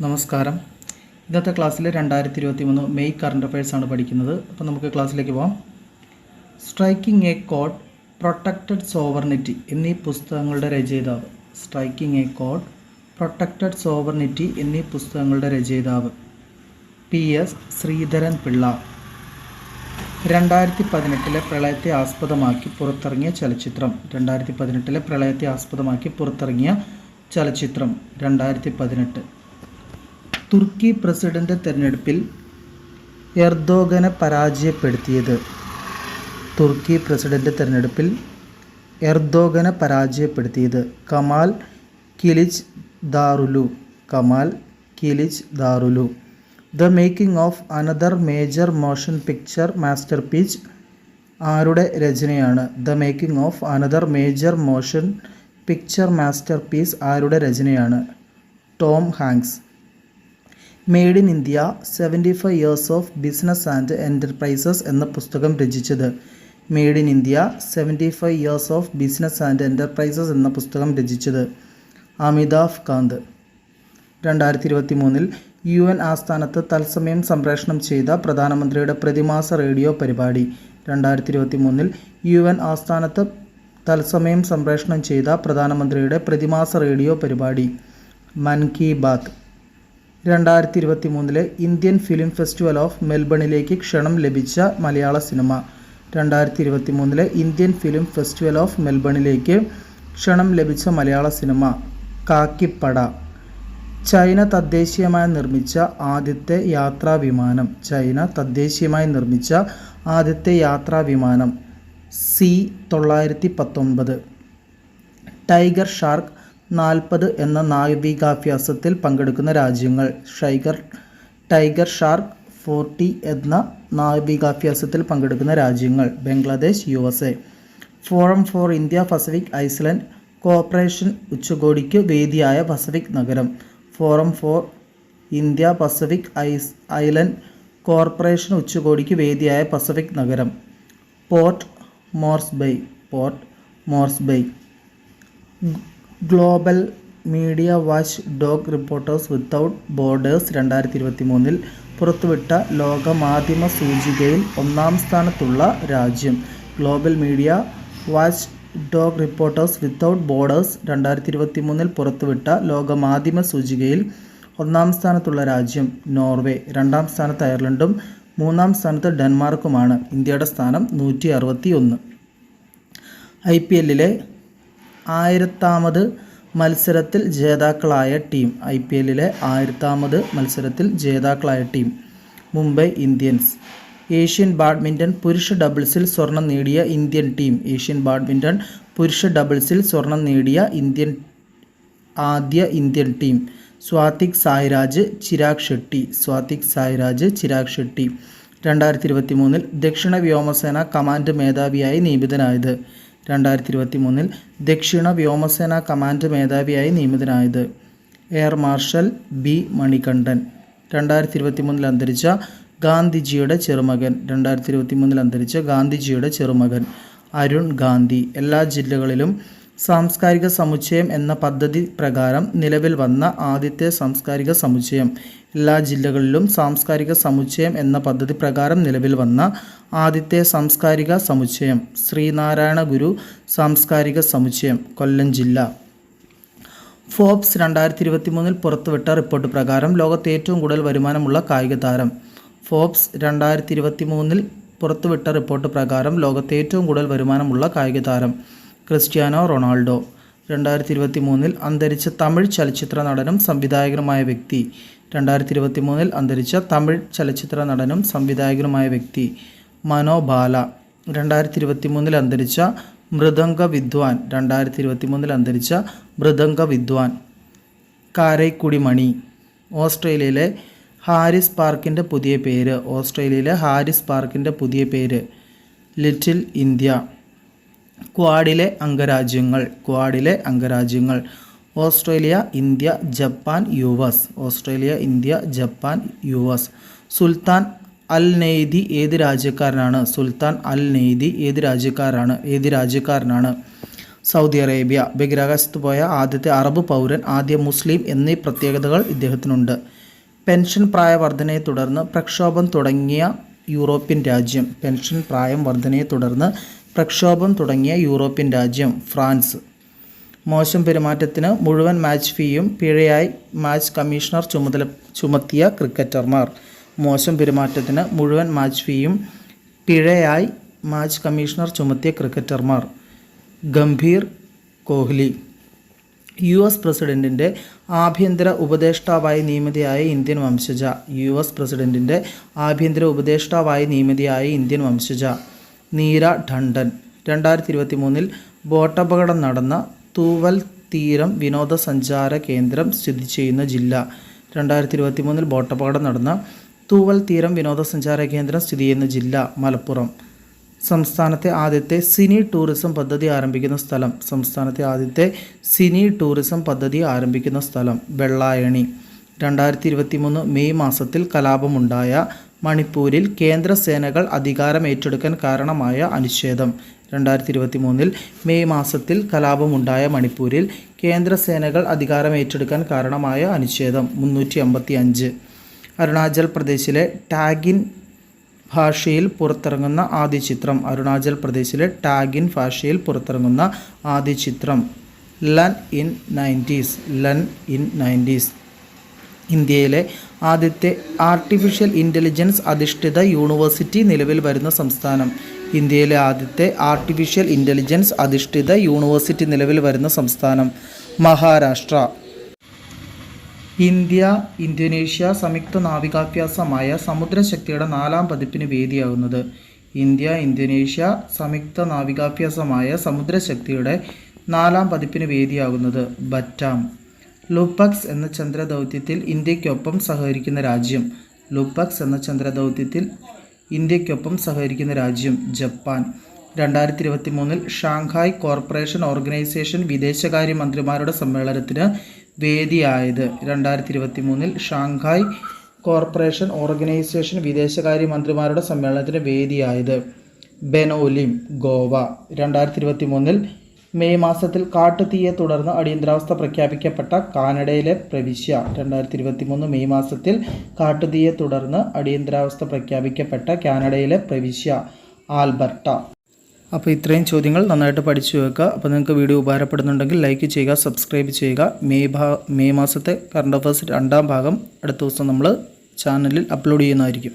നമസ്കാരം. ഇന്നത്തെ ക്ലാസ്സിൽ രണ്ടായിരത്തി ഇരുപത്തി മൂന്ന് മെയ് കറണ്ട് അഫയേഴ്സ് ആണ് പഠിക്കുന്നത്. അപ്പോൾ നമുക്ക് ക്ലാസ്സിലേക്ക് പോകാം striking a code protected sovereignty എന്നീ പുസ്തകങ്ങളുടെ രചയിതാവ്. Striking a code protected sovereignty എന്നീ പുസ്തകങ്ങളുടെ രചയിതാവ്. പി. എസ്. ശ്രീധരൻ പിള്ള. രണ്ടായിരത്തി പതിനെട്ടിലെ പ്രളയത്തെ ആസ്പദമാക്കി പുറത്തിറങ്ങിയ ചലച്ചിത്രം. രണ്ടായിരത്തി പതിനെട്ടിലെ പ്രളയത്തെ ആസ്പദമാക്കി പുറത്തിറങ്ങിയ ചലച്ചിത്രം. രണ്ടായിരത്തി പതിനെട്ട് തുർക്കി പ്രസിഡന്റ് തെരഞ്ഞെടുപ്പിൽ എർദോഗനെ പരാജയപ്പെടുത്തിയത്. തുർക്കി പ്രസിഡന്റ് തെരഞ്ഞെടുപ്പിൽ എർദോഗനെ പരാജയപ്പെടുത്തിയത് Kemal Kilicdaroglu. Kemal Kilicdaroglu. The making of another major motion picture masterpiece ആരുടെ രചനയാണ്? The making of another major motion picture masterpiece ആരുടെ രചനയാണ്? Tom Hanks made in India seventy five years of business and enterprises എന്ന പുസ്തകം രചിച്ചത്. Made in India seventy five years of business and enterprises എന്ന പുസ്തകം രചിച്ചത്. അമിതാഭ് കാന്ത്. രണ്ടായിരത്തി ഇരുപത്തി മൂന്നിൽ യു എൻ ആസ്ഥാനത്ത് തത്സമയം സംപ്രേഷണം ചെയ്ത പ്രധാനമന്ത്രിയുടെ പ്രതിമാസ റേഡിയോ പരിപാടി. രണ്ടായിരത്തി ഇരുപത്തി മൂന്നിൽ യു എൻ ആസ്ഥാനത്ത് തത്സമയം സംപ്രേഷണം ചെയ്ത പ്രധാനമന്ത്രിയുടെ പ്രതിമാസ റേഡിയോ പരിപാടി. മൻ കി ബാത്ത്. രണ്ടായിരത്തി ഇരുപത്തി മൂന്നിലെ ഇന്ത്യൻ ഫിലിം ഫെസ്റ്റിവൽ ഓഫ് മെൽബണിലേക്ക് ക്ഷണം ലഭിച്ച മലയാള സിനിമ. രണ്ടായിരത്തി ഇരുപത്തി മൂന്നിലെ ഇന്ത്യൻ ഫിലിം ഫെസ്റ്റിവൽ ഓഫ് മെൽബണിലേക്ക് ക്ഷണം ലഭിച്ച മലയാള സിനിമ കാക്കിപ്പട. ചൈന തദ്ദേശീയമായി നിർമ്മിച്ച ആദ്യത്തെ യാത്രാ വിമാനം ചൈന തദ്ദേശീയമായി നിർമ്മിച്ച ആദ്യത്തെ യാത്രാ വിമാനം സി തൊള്ളായിരത്തി പത്തൊൻപത് ടൈഗർ ഷാർക്ക് നാൽപ്പത് എന്ന നാവികാഭ്യാസത്തിൽ പങ്കെടുക്കുന്ന രാജ്യങ്ങൾ. ഷൈഗർ ടൈഗർ ഷാർക്ക് ഫോർട്ടി എന്ന നാവികാഭ്യാസത്തിൽ പങ്കെടുക്കുന്ന രാജ്യങ്ങൾ. Bangladesh U S A forum for India Pacific island cooperation ഉച്ചകോടിക്ക് വേദിയായ പസഫിക് നഗരം. Forum for India Pacific ice island corporation ഉച്ചകോടിക്ക് വേദിയായ പസഫിക് നഗരം. Port Moresby Port Moresby global media watchdog reporters without borders രണ്ടായിരത്തി ഇരുപത്തി മൂന്നിൽ പുറത്തുവിട്ട ലോക മാധ്യമ സൂചികയിൽ ഒന്നാം സ്ഥാനത്തുള്ള രാജ്യം. Global media watchdog reporters without borders രണ്ടായിരത്തി ഇരുപത്തി മൂന്നിൽ പുറത്തുവിട്ട ലോക മാധ്യമ സൂചികയിൽ ഒന്നാം സ്ഥാനത്തുള്ള രാജ്യം നോർവേ. രണ്ടാം സ്ഥാനത്ത് അയർലൻഡും മൂന്നാം സ്ഥാനത്ത് ഡെൻമാർക്കുമാണ്. ഇന്ത്യയുടെ സ്ഥാനം നൂറ്റി അറുപത്തി ഒന്ന് ഐ പി എല്ലിലെ ആയിരത്താമത് മത്സരത്തിൽ ജേതാക്കളായ ടീം. ഐ പി എല്ലിലെ ആയിരത്താമത് മത്സരത്തിൽ ജേതാക്കളായ team. Mumbai Indians. Asian badminton പുരുഷ ഡബിൾസിൽ സ്വർണം നേടിയ ഇന്ത്യൻ ടീം. ഏഷ്യൻ ബാഡ്മിന്റൺ പുരുഷ ഡബിൾസിൽ സ്വർണം നേടിയ ഇന്ത്യൻ ആദ്യ ഇന്ത്യൻ ടീം. സ്വാതിക് സായിരാജ് ചിരാഗ് ഷെട്ടി. സ്വാതിക് സായിരാജ് ചിരാഗ് ഷെട്ടി. രണ്ടായിരത്തി ഇരുപത്തി മൂന്നിൽ ദക്ഷിണ വ്യോമസേന കമാൻഡ് മേധാവിയായി നിയമിതനായത്. രണ്ടായിരത്തി ഇരുപത്തി മൂന്നിൽ ദക്ഷിണ വ്യോമസേന കമാൻഡ് മേധാവിയായി നിയമിതനായത്. Air marshal B Manikandan. രണ്ടായിരത്തി ഇരുപത്തി മൂന്നിൽ അന്തരിച്ച ഗാന്ധിജിയുടെ ചെറുമകൻ. രണ്ടായിരത്തി ഇരുപത്തി മൂന്നിൽ അന്തരിച്ച ഗാന്ധിജിയുടെ ചെറുമകൻ. അരുൺ ഗാന്ധി. എല്ലാ ജില്ലകളിലും സാംസ്കാരിക സമുച്ചയം എന്ന പദ്ധതി പ്രകാരം നിലവിൽ വന്ന ആദ്യത്തെ സാംസ്കാരിക സമുച്ചയം. എല്ലാ ജില്ലകളിലും സാംസ്കാരിക സമുച്ചയം എന്ന പദ്ധതി പ്രകാരം നിലവിൽ വന്ന ആദ്യത്തെ സാംസ്കാരിക സമുച്ചയം. ശ്രീനാരായണ ഗുരു സാംസ്കാരിക സമുച്ചയം കൊല്ലം ജില്ല. ഫോബ്സ് രണ്ടായിരത്തി ഇരുപത്തി മൂന്നിൽ പുറത്തുവിട്ട റിപ്പോർട്ട് പ്രകാരം ലോകത്തെ ഏറ്റവും കൂടുതൽ വരുമാനമുള്ള കായിക താരം. ഫോബ്സ് രണ്ടായിരത്തി ഇരുപത്തി മൂന്നിൽ പുറത്തുവിട്ട റിപ്പോർട്ട് പ്രകാരം ലോകത്തെ ഏറ്റവും കൂടുതൽ വരുമാനമുള്ള കായിക താരം. Cristiano Ronaldo. രണ്ടായിരത്തി ഇരുപത്തി മൂന്നിൽ അന്തരിച്ച തമിഴ് ചലച്ചിത്ര നടനും സംവിധായകനുമായ വ്യക്തി. രണ്ടായിരത്തി ഇരുപത്തി മൂന്നിൽ അന്തരിച്ച തമിഴ് ചലച്ചിത്ര നടനും സംവിധായകനുമായ വ്യക്തി. മനോബാല രണ്ടായിരത്തി ഇരുപത്തി മൂന്നിൽ അന്തരിച്ച മൃദംഗ വിദ്വാൻ. രണ്ടായിരത്തി ഇരുപത്തി മൂന്നിൽ അന്തരിച്ച മൃദംഗ വിദ്വാൻ. കാരൈക്കുടി മണി. ഓസ്ട്രേലിയയിലെ ഹാരിസ് പാർക്കിന്റെ പുതിയ പേര്. ഓസ്ട്രേലിയയിലെ ഹാരിസ് പാർക്കിന്റെ പുതിയ പേര്. Little India. ക്വാഡിലെ അംഗരാജ്യങ്ങൾ ക്വാഡിലെ അംഗരാജ്യങ്ങൾ. Australia India Japan U S. Australia India Japan U S. Sultan Al Neyadi ഏത് രാജ്യക്കാരനാണ്? സുൽത്താൻ അൽ നെയ്തി ഏത് രാജ്യക്കാരാണ്? ഏത് രാജ്യക്കാരനാണ്? Saudi Arabia. ബഹിരാകാശത്ത് പോയ ആദ്യത്തെ അറബ് പൗരൻ ആദ്യ മുസ്ലിം എന്നീ പ്രത്യേകതകൾ ഇദ്ദേഹത്തിനുണ്ട്. പെൻഷൻ പ്രായവർധനയെ തുടർന്ന് പ്രക്ഷോഭം തുടങ്ങിയ യൂറോപ്യൻ രാജ്യം പെൻഷൻ പ്രായം വർധനയെ തുടർന്ന് പ്രക്ഷോഭം തുടങ്ങിയ യൂറോപ്യൻ രാജ്യം ഫ്രാൻസ്. മോശം പെരുമാറ്റത്തിന് മുഴുവൻ മാച്ച് ഫീയും പിഴയായി മാച്ച് കമ്മീഷണർ ചുമതല ചുമത്തിയ ക്രിക്കറ്റർമാർ. മോശം പെരുമാറ്റത്തിന് മുഴുവൻ മാച്ച് ഫീയും പിഴയായി മാച്ച് കമ്മീഷണർ ചുമത്തിയ ക്രിക്കറ്റർമാർ. ഗംഭീർ കോഹ്ലി യു എസ് പ്രസിഡന്റിന്റെ ആഭ്യന്തര ഉപദേഷ്ടാവായി നിയമിതയായ ഇന്ത്യൻ വംശജ. യു എസ് പ്രസിഡന്റിന്റെ ആഭ്യന്തര ഉപദേഷ്ടാവായി നിയമിതയായ ഇന്ത്യൻ വംശജ. നീര ടണ്ടൻ രണ്ടായിരത്തി ഇരുപത്തി മൂന്നിൽ ബോട്ടപകടം നടന്ന തൂവൽ തീരം വിനോദസഞ്ചാര കേന്ദ്രം സ്ഥിതി ചെയ്യുന്ന ജില്ല. രണ്ടായിരത്തി ഇരുപത്തി മൂന്നിൽ ബോട്ടപകടം നടന്ന തൂവൽ തീരം വിനോദസഞ്ചാര കേന്ദ്രം സ്ഥിതി ചെയ്യുന്ന ജില്ല മലപ്പുറം. സംസ്ഥാനത്തെ ആദ്യത്തെ സിനി ടൂറിസം പദ്ധതി ആരംഭിക്കുന്ന സ്ഥലം. സംസ്ഥാനത്തെ ആദ്യത്തെ സിനി ടൂറിസം പദ്ധതി ആരംഭിക്കുന്ന സ്ഥലം വെള്ളായണി. രണ്ടായിരത്തി ഇരുപത്തി മൂന്ന് മെയ് മാസത്തിൽ കലാപമുണ്ടായ മണിപ്പൂരിൽ കേന്ദ്ര സേനകൾ അധികാരം ഏറ്റെടുക്കാൻ കാരണമായ അനുച്ഛേദം രണ്ടായിരത്തി ഇരുപത്തി മൂന്നിൽ മെയ് മാസത്തിൽ കലാപമുണ്ടായ മണിപ്പൂരിൽ കേന്ദ്ര സേനകൾ അധികാരം ഏറ്റെടുക്കാൻ കാരണമായ അനുച്ഛേദം മുന്നൂറ്റി അമ്പത്തി അഞ്ച് അരുണാചൽ പ്രദേശിലെ ടാഗിൻ ഭാഷയിൽ പുറത്തിറങ്ങുന്ന ആദ്യ ചിത്രം. അരുണാചൽ പ്രദേശിലെ ടാഗിൻ ഭാഷയിൽ പുറത്തിറങ്ങുന്ന ആദ്യ ചിത്രം. ലൻ ഇൻ നയന്റീസ്. ലൻ ഇൻ നയന്റീസ്. ഇന്ത്യയിലെ ആദ്യത്തെ ആർട്ടിഫിഷ്യൽ ഇന്റലിജൻസ് അധിഷ്ഠിത യൂണിവേഴ്സിറ്റി നിലവിൽ വരുന്ന സംസ്ഥാനം. ഇന്ത്യയിലെ ആദ്യത്തെ ആർട്ടിഫിഷ്യൽ ഇന്റലിജൻസ് അധിഷ്ഠിത യൂണിവേഴ്സിറ്റി നിലവിൽ വരുന്ന സംസ്ഥാനം. മഹാരാഷ്ട്ര. ഇന്ത്യ ഇന്തോനേഷ്യ സംയുക്ത നാവികാഭ്യാസമായ സമുദ്രശക്തിയുടെ നാലാം പതിപ്പിന് വേദിയാകുന്നത് ഇന്ത്യ ഇന്തോനേഷ്യ സംയുക്ത നാവികാഭ്യാസമായ സമുദ്രശക്തിയുടെ നാലാം പതിപ്പിന് വേദിയാകുന്നത് ബറ്റാം. ലുപക്സ് എന്ന ചന്ദ്രദൗത്യത്തിൽ ഇന്ത്യക്കൊപ്പം സഹകരിക്കുന്ന രാജ്യം. ലുപക്സ് എന്ന ചന്ദ്രദൗത്യത്തിൽ ഇന്ത്യക്കൊപ്പം സഹകരിക്കുന്ന രാജ്യം ജപ്പാൻ. രണ്ടായിരത്തി ഇരുപത്തി മൂന്നിൽ ഷാങ്ഹായ് കോർപ്പറേഷൻ ഓർഗനൈസേഷൻ വിദേശകാര്യ മന്ത്രിമാരുടെ സമ്മേളനത്തിന് വേദിയായത്. രണ്ടായിരത്തി ഇരുപത്തി മൂന്നിൽ ഷാങ്ഹായ് കോർപ്പറേഷൻ ഓർഗനൈസേഷൻ വിദേശകാര്യ മന്ത്രിമാരുടെ സമ്മേളനത്തിന് വേദിയായത്. ബെനോലിം ഗോവ. രണ്ടായിരത്തി ഇരുപത്തി മൂന്നിൽ മെയ് മാസത്തിൽ കാട്ടുതീയെ തുടർന്ന് അടിയന്തരാവസ്ഥ പ്രഖ്യാപിക്കപ്പെട്ട കാനഡയിലെ പ്രവിശ്യ. രണ്ടായിരത്തി ഇരുപത്തി മൂന്ന് മെയ് മാസത്തിൽ കാട്ടുതീയെ തുടർന്ന് അടിയന്തരാവസ്ഥ പ്രഖ്യാപിക്കപ്പെട്ട കാനഡയിലെ പ്രവിശ്യ. ആൽബർട്ട. അപ്പോൾ ഇത്രയും ചോദ്യങ്ങൾ നന്നായിട്ട് പഠിച്ചു വെക്കുക. അപ്പോൾ നിങ്ങൾക്ക് വീഡിയോ ഉപകാരപ്പെടുന്നുണ്ടെങ്കിൽ ലൈക്ക് ചെയ്യുക സബ്സ്ക്രൈബ് ചെയ്യുക. മെയ് ഭാ മെയ് മാസത്തെ കറണ്ട് അഫയേഴ്സ് രണ്ടാം ഭാഗം അടുത്ത ദിവസം നമ്മൾ ചാനലിൽ അപ്ലോഡ് ചെയ്യുന്നതായിരിക്കും.